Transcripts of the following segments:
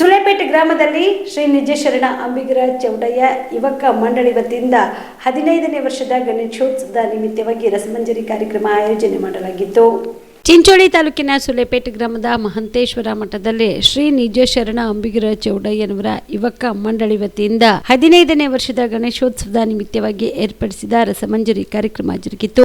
ಸುಳೆಪೇಟೆ ಗ್ರಾಮದಲ್ಲಿ ಶ್ರೀ ನಿಜಶರಣ ಅಂಬಿಗರ ಚೌಡಯ್ಯ ಯುವಕ ಮಂಡಳಿ ವತಿಯಿಂದ ಹದಿನೈದನೇ ವರ್ಷದ ಗಣೇಶೋತ್ಸವದ ನಿಮಿತ್ತವಾಗಿ ರಸಮಂಜರಿ ಕಾರ್ಯಕ್ರಮ ಆಯೋಜನೆ ಮಾಡಲಾಗಿತ್ತು. ಚಿಂಚೋಳಿ ತಾಲೂಕಿನ ಸುಲೆಪೇಟೆ ಗ್ರಾಮದ ಮಹಂತೇಶ್ವರ ಮಠದಲ್ಲಿ ಶ್ರೀ ನಿಜಶರಣ ಅಂಬಿಗರ ಚೌಡಯ್ಯನವರ ಯುವಕ ಮಂಡಳಿ ವತಿಯಿಂದ ಹದಿನೈದನೇ ವರ್ಷದ ಗಣೇಶೋತ್ಸವದ ನಿಮಿತ್ತವಾಗಿ ಏರ್ಪಡಿಸಿದ ರಸಮಂಜರಿ ಕಾರ್ಯಕ್ರಮ ಜರುಗಿತು.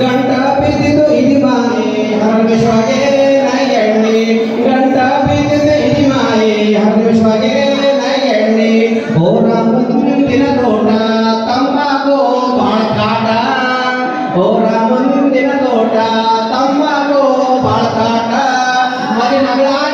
ಗಂಟ ಬಿದ್ದಿದ್ದು ಇಲಿ ಮಾಯೆ ಹರಮೇಶ್ವಗೆ ನಾಯಿ ಎಣ್ಣೆ. আমরা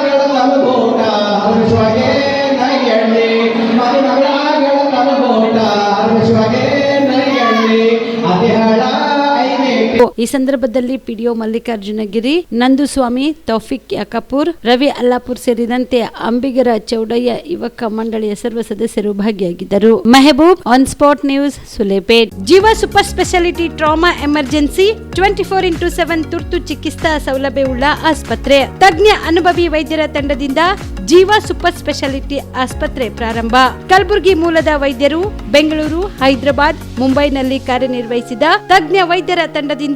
ಈ ಸಂದರ್ಭದಲ್ಲಿ P D O Mallikarjunagiri, Nanduswamy, Taufiq Yakapur, Ravi Allapur ಸೇರಿದಂತೆ ಅಂಬಿಗರ ಚೌಡಯ್ಯ ಯುವಕ ಮಂಡಳಿಯ ಸರ್ವ ಸದಸ್ಯರು ಭಾಗಿಯಾಗಿದ್ದರು. Mehboob on spot news Sulepet. Jeeva super speciality trauma emergency, twenty four into seven ತುರ್ತು ಚಿಕಿತ್ಸಾ ಸೌಲಭ್ಯವುಳ್ಳ ಆಸ್ಪತ್ರೆ. ತಜ್ಞ ಅನುಭವಿ ವೈದ್ಯರ ತಂಡದಿಂದ ಜೀವ ಸೂಪರ್ ಸ್ಪೆಷಾಲಿಟಿ ಆಸ್ಪತ್ರೆ ಪ್ರಾರಂಭ. ಕಲಬುರಗಿ ಮೂಲದ ವೈದ್ಯರು, ಬೆಂಗಳೂರು, ಹೈದರಾಬಾದ್, ಮುಂಬೈನಲ್ಲಿ ಕಾರ್ಯನಿರ್ವಹಿಸಿದ ತಜ್ಞ ವೈದ್ಯರ ತಂಡದಿಂದ